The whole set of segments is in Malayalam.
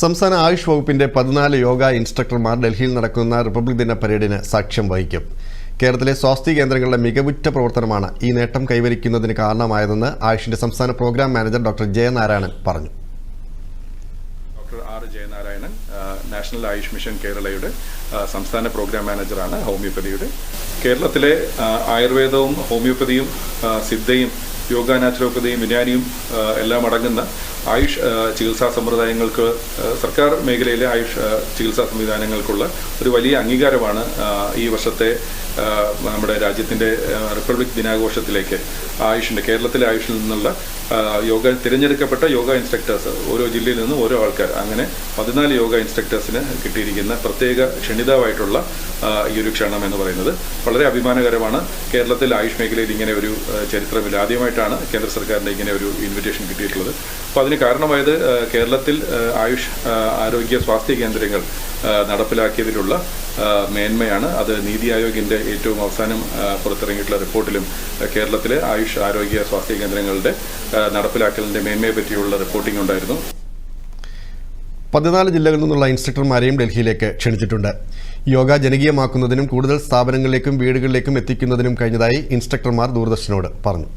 സംസ്ഥാന ആയുഷ് വകുപ്പിന്റെ പതിനാല് യോഗ ഇൻസ്ട്രക്ടർമാർ ഡൽഹിയിൽ നടക്കുന്ന റിപ്പബ്ലിക് ദിന പരേഡിന് സാക്ഷ്യം വഹിക്കും. കേരളത്തിലെ സ്വാസ്ഥ്യ കേന്ദ്രങ്ങളുടെ മികവുറ്റ പ്രവർത്തനമാണ് ഈ നേട്ടം കൈവരിക്കുന്നതിന് കാരണമായതെന്ന് ആയുഷിന്റെ സംസ്ഥാന പ്രോഗ്രാം മാനേജർ ഡോക്ടർ ജയനാരായണൻ പറഞ്ഞു. Doctor R Jayanarayanan national Ayush mission കേരളയുടെ സംസ്ഥാന പ്രോഗ്രാം മാനേജറാണ് ഹോമിയോപ്പതിയുടെ. കേരളത്തിലെ ആയുർവേദവും ഹോമിയോപ്പതിയും സിദ്ധയും യോഗ നാച്ചുറോപ്പതിയും വിനാനിയും എല്ലാം അടങ്ങുന്ന ആയുഷ് ചികിത്സാ സമ്പ്രദായങ്ങൾക്ക് സർക്കാർ മേഖലയിലെ ആയുഷ് ചികിത്സാ സംവിധാനങ്ങൾക്കുള്ള ഒരു വലിയ അംഗീകാരമാണ് ഈ വർഷത്തെ നമ്മുടെ രാജ്യത്തിന്റെ റിപ്പബ്ലിക് ദിനാഘോഷത്തിലേക്ക് ആയുഷിന്റെ കേരളത്തിലെ ആയുഷിൽ നിന്നുള്ള യോഗ തിരഞ്ഞെടുക്കപ്പെട്ട യോഗ ഇൻസ്ട്രക്ടേഴ്സ് ഓരോ ജില്ലയിൽ നിന്നും ഓരോ ആൾക്കാർ അങ്ങനെ പതിനാല് യോഗ ഇൻസ്ട്രക്ടേഴ്സിന് കിട്ടിയിരിക്കുന്ന പ്രത്യേക ക്ഷണിതാവായിട്ടുള്ള ഈ ഒരു ക്ഷണം എന്ന് പറയുന്നത് വളരെ അഭിമാനകരമാണ്. കേരളത്തിൽ ആയുഷ് മേഖലയിൽ ഇങ്ങനെ ഒരു ചരിത്രമില്ല. ആദ്യമായിട്ടാണ് കേന്ദ്ര സർക്കാരിന്റെ ഇങ്ങനെ ഒരു ഇൻവിറ്റേഷൻ കിട്ടിയിട്ടുള്ളത്. അപ്പോൾ അതിന് കാരണമായത് കേരളത്തിൽ ആയുഷ് ആരോഗ്യ സ്വാസ്ഥ്യ കേന്ദ്രങ്ങൾ നടപ്പിലാക്കിയതിലുള്ള മേന്മയാണ്. അത് നീതി ആയോഗിന്റെ ഏറ്റവും അവസാനം പുറത്തിറങ്ങിയിട്ടുള്ള റിപ്പോർട്ടിലും കേരളത്തിലെ ആയുഷ് ആരോഗ്യ സ്വാസ്ഥ്യ കേന്ദ്രങ്ങളുടെ നടപ്പിലാക്കലിന്റെ മേന്മയെ പറ്റിയുള്ള റിപ്പോർട്ടിംഗ് ഉണ്ടായിരുന്നു. പതിനാല് ജില്ലകളിൽ നിന്നുള്ള ഇൻസ്ട്രക്ടർമാരെയും ഡൽഹിയിലേക്ക് ക്ഷണിച്ചിട്ടുണ്ട്. യോഗ ജനകീയമാക്കുന്നതിനും കൂടുതൽ സ്ഥാപനങ്ങളിലേക്കും വീടുകളിലേക്കും എത്തിക്കുന്നതിനും കഴിഞ്ഞതായി ഇൻസ്ട്രക്ടർമാർ ദൂരദർശനോട് പറഞ്ഞു.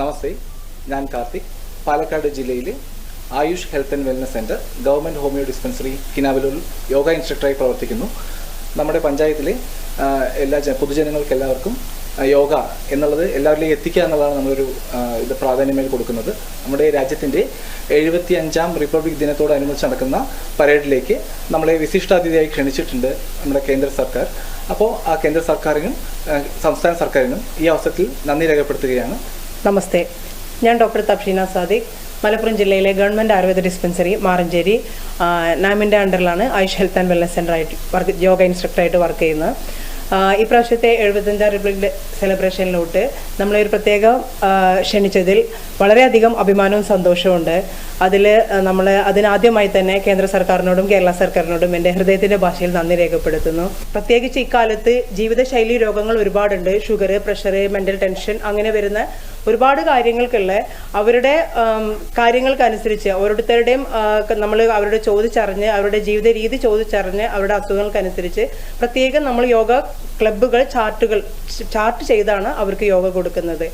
നമസ്തേ ഞാൻ കാർത്തിക്. പാലക്കാട് ജില്ലയിൽ Ayush health and wellness centre government homoeo dispensary കിനാവലൂരിൽ yoga ഇൻസ്ട്രക്ടറായി പ്രവർത്തിക്കുന്നു. നമ്മുടെ പഞ്ചായത്തിലെ എല്ലാ പൊതുജനങ്ങൾക്ക് എല്ലാവർക്കും യോഗ എന്നുള്ളത് എല്ലാവരിലേക്കും എത്തിക്കുക എന്നുള്ളതാണ് നമ്മളൊരു ഇത് പ്രാധാന്യമേൽ കൊടുക്കുന്നത്. നമ്മുടെ രാജ്യത്തിന്റെ എഴുപത്തി അഞ്ചാം റിപ്പബ്ലിക് ദിനത്തോടനുബന്ധിച്ച് നടക്കുന്ന പരേഡിലേക്ക് നമ്മളെ വിശിഷ്ടാതിഥിയായി ക്ഷണിച്ചിട്ടുണ്ട് നമ്മുടെ കേന്ദ്ര സർക്കാർ. അപ്പോൾ ആ കേന്ദ്ര സർക്കാരിനും സംസ്ഥാന സർക്കാരിനും ഈ അവസരത്തിൽ നന്ദി രേഖപ്പെടുത്തുകയാണ്. നമസ്തേ. ഞാൻ ഡോക്ടർ തബ്ഷീന സാദിഖ് മലപ്പുറം ജില്ലയിലെ ഗവൺമെന്റ് ആയുർവേദ ഡിസ്പെൻസറി മാറഞ്ചേരി നാമിന്റെ അണ്ടറിലാണ് ആയുഷ് ഹെൽത്ത് ആൻഡ് വെൽനസ് സെന്ററായിട്ട് വർക്ക് യോഗ ഇൻസ്ട്രക്ടറായിട്ട് വർക്ക് ചെയ്യുന്നത്. ആ, ഈ പ്രാവശ്യത്തെ എഴുപത്തഞ്ചാം റിപ്പബ്ലിക് സെലിബ്രേഷനിലോട്ട് നമ്മളെ ഒരു പ്രത്യേകം ആ, ക്ഷണിച്ചതിൽ വളരെയധികം അഭിമാനവും സന്തോഷവുമുണ്ട്. അതിൽ നമ്മൾ അതിനാദ്യമായി തന്നെ കേന്ദ്ര സർക്കാരിനോടും കേരള സർക്കാരിനോടും എന്റെ ഹൃദയത്തിന്റെ ഭാഷയിൽ നന്ദി രേഖപ്പെടുത്തുന്നു. പ്രത്യേകിച്ച് ഇക്കാലത്ത് ജീവിതശൈലി രോഗങ്ങൾ ഒരുപാടുണ്ട്. ഷുഗർ പ്രഷർ മെന്റൽ ടെൻഷൻ അങ്ങനെ വരുന്ന ഒരുപാട് കാര്യങ്ങൾക്കുള്ള അവരുടെ കാര്യങ്ങൾക്കനുസരിച്ച് ഓരോരുത്തരുടെയും നമ്മൾ അവരുടെ ചോദിച്ചറിഞ്ഞ് അവരുടെ ജീവിത രീതി ചോദിച്ചറിഞ്ഞ് അവരുടെ അസുഖങ്ങൾക്കനുസരിച്ച് പ്രത്യേകം നമ്മൾ യോഗ ക്ലബ്ബുകൾ ചാർട്ടുകൾ ചാർട്ട് ചെയ്താണ് അവർക്ക് യോഗ കൊടുക്കുന്നത്.